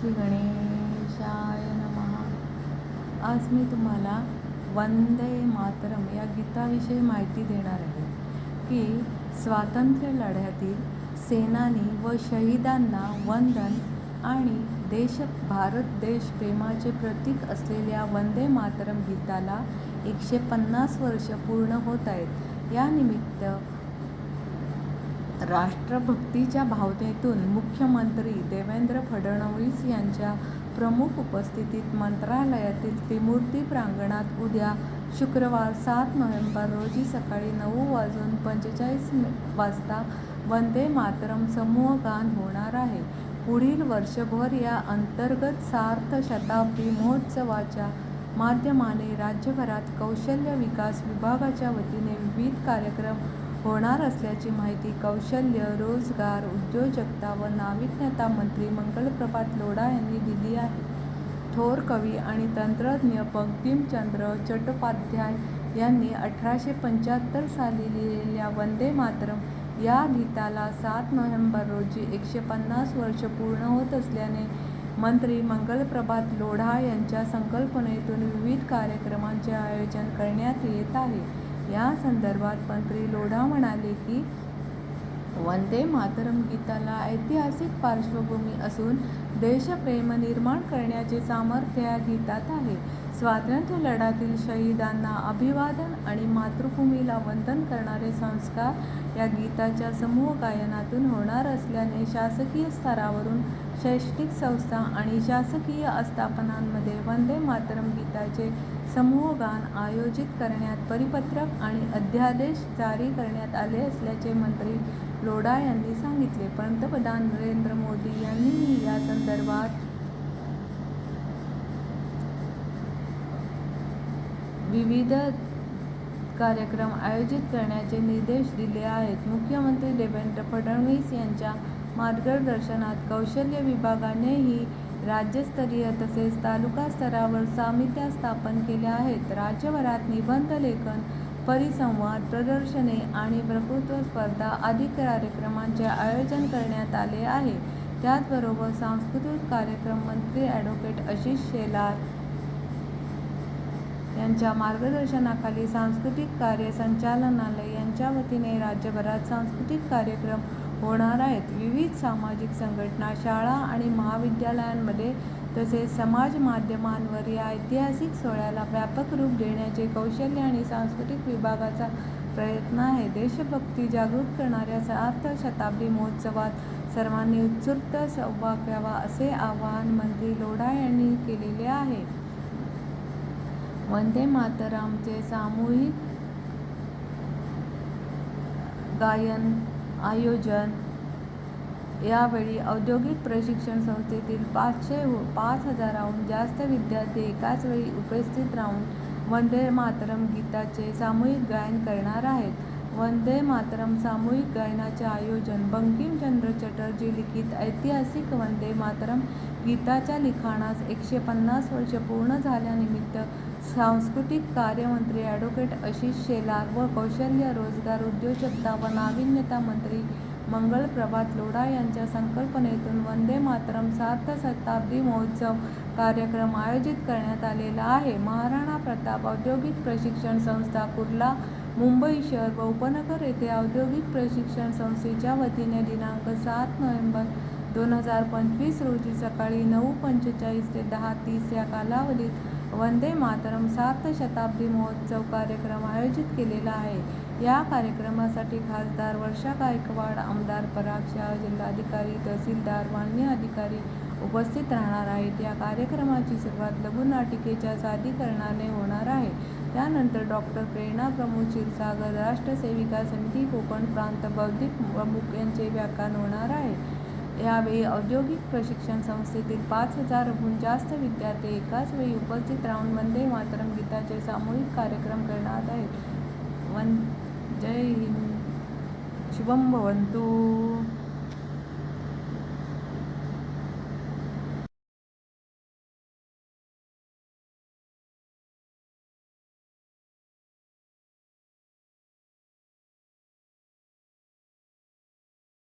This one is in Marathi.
श्री गणेशाय नमः. आज मी तुम्हाला वंदे मातरम या गीताविषयी माहिती देणार आहे की स्वातंत्र्य लढ्यातील सेनानी व शहीदांना वंदन आणि देश भारत देश प्रेमाचे प्रतीक असलेल्या वंदे मातरम गीताला एकशे पन्नास वर्ष पूर्ण होत आहेत. यानिमित्त राष्ट्रभक्तीच्या भावनेतून मुख्यमंत्री देवेंद्र फडणवीस यांच्या प्रमुख उपस्थितीत मंत्रालयातील त्रिमूर्ती प्रांगणात उद्या शुक्रवार सात नोव्हेंबर रोजी सकाळी नऊ वाजून पंचेचाळीस वाजता वंदे मातरम समूहगान होणार आहे. पुढील वर्षभर या अंतर्गत सार्थ शताब्दी महोत्सवाच्या माध्यमाने राज्यभरात कौशल्य विकास विभागाच्या वतीने विविध कार्यक्रम होणार असल्याची माहिती कौशल्य, रोजगार, उद्योजकता व नाविन्यता मंत्री मंगलप्रभात लोढा यांनी दिली आहे. थोर कवी आणि तंत्रज्ञ बंकिमचंद्र चट्टोपाध्याय यांनी अठराशे पंच्याहत्तर साली लिहिलेल्या वंदे मातरम या गीताला सात नोव्हेंबर रोजी एकशे पन्नास वर्ष पूर्ण होत असल्याने मंत्री मंगलप्रभात लोढा यांच्या संकल्पनेतून विविध कार्यक्रमांचे आयोजन करण्यात येत आहे. या संदर्भात मंत्री लोढा म्हणाले की, वंदे मातरम गीताला ऐतिहासिक पार्श्वभूमी असून देशप्रेम निर्माण करण्याचे सामर्थ्य या गीतात आहे. स्वातंत्र्य लढ्यातील शहीदांना अभिवादन आणि मातृभूमीला वंदन करणारे संस्कार या गीताच्या समूह गायनातून होणार असल्याने शासकीय स्तरावरून शैक्षणिक संस्था आणि शासकीय आस्थापनांमध्ये वंदे मातरम गीताचे समूहगान आयोजित करण्यात परिपत्रक आणि अध्यादेश जारी करण्यात आले असल्याचे मंत्री लोढा यांनी सांगितले. पंतप्रधान नरेंद्र मोदी यांनीही यासंदर्भात विविध कार्यक्रम आयोजित करण्याचे निर्देश दिले आहेत. मुख्यमंत्री देवेंद्र फडणवीस यांच्या मार्गदर्शनात कौशल्य विभागानेही राज्यस्तरीय तसेच तालुका स्तरावर सामित्या स्थापन केल्या आहेत. राज्यभरात निबंध लेखन, परिसंवाद, प्रदर्शने आणि वक्तृत्व स्पर्धा आदी कार्यक्रमांचे आयोजन करण्यात आले आहे. त्याचबरोबर सांस्कृतिक कार्यक्रम मंत्री ॲडव्होकेट आशिष शेलार यांच्या मार्गदर्शनाखाली सांस्कृतिक कार्य संचालनालय यांच्या वतीने राज्यभरात सांस्कृतिक कार्यक्रम होणार आहेत. विविध सामाजिक संघटना, शाळा आणि महाविद्यालयांमध्ये तसेच समाज माध्यमांवर या ऐतिहासिक सोहळ्याला व्यापक रूप देण्याचे कौशल्य आणि सांस्कृतिक विभागाचा प्रयत्न आहे. देशभक्ती जागृत करणाऱ्या सार्थ शताब्दी महोत्सवात सर्वांनी उत्स्फूर्त सहभाग घ्यावा असे आवाहन मंत्री लोढा यांनी केलेले आहे. वंदे मातरमचे सामूहिक गायन आयोजन यावेळी औद्योगिक प्रशिक्षण संस्थेतील पाचशे पाच हजाराहून जास्त विद्यार्थी एकाच वेळी उपस्थित राहून वंदे मातरम गीताचे सामूहिक गायन करणार आहेत. वंदे मातरम सामूहिक गायनाचे आयोजन बंकिमचंद्र चटर्जी लिखित ऐतिहासिक वंदे मातरम गीताच्या लिखाणास एकशे पन्नास वर्ष पूर्ण झाल्यानिमित्त सांस्कृतिक कार्यमंत्री ॲडव्होकेट आशिष शेलार व कौशल्य, रोजगार, उद्योजकता व नाविन्यता मंत्री मंगलप्रभात लोढा यांच्या संकल्पनेतून वंदे मातरम सार्थ शताब्दी महोत्सव कार्यक्रम आयोजित करण्यात आलेला आहे. महाराणा प्रताप औद्योगिक प्रशिक्षण संस्था, कुर्ला, मुंबई शहर व उपनगर येथे औद्योगिक प्रशिक्षण संस्थेच्या वतीने दिनांक सात नोव्हेंबर दोन हजार पंचवीस रोजी सकाळी नऊ पंचेचाळीस ते दहा तीस या कालावधीत वंदे मातरम सात शताब्दी महोत्सव कार्यक्रम आयोजित केलेला आहे. या कार्यक्रमासाठी खासदार वर्षा गायकवाड, आमदार पराग शाह जिल्हाधिकारी, तहसीलदार, मान्य अधिकारी उपस्थित राहणार आहेत. या कार्यक्रमाची सुरुवात लघुनाटिकेच्या सादरीकरणाने होणार आहे. त्यानंतर डॉक्टर प्रेरणा प्रमोद क्षीरसागर, राष्ट्रसेविका समिती कोकण प्रांत बौद्धिक प्रमुख यांचे व्याख्यान होणार आहे. यावेळी औद्योगिक प्रशिक्षण संस्थेतील पाच हजारहून जास्त विद्यार्थी एकाच वेळी उपस्थित राहून वंदे मातरम गीताचे सामूहिक कार्यक्रम करणार आहेत. जय हिंद शुभम भवंतू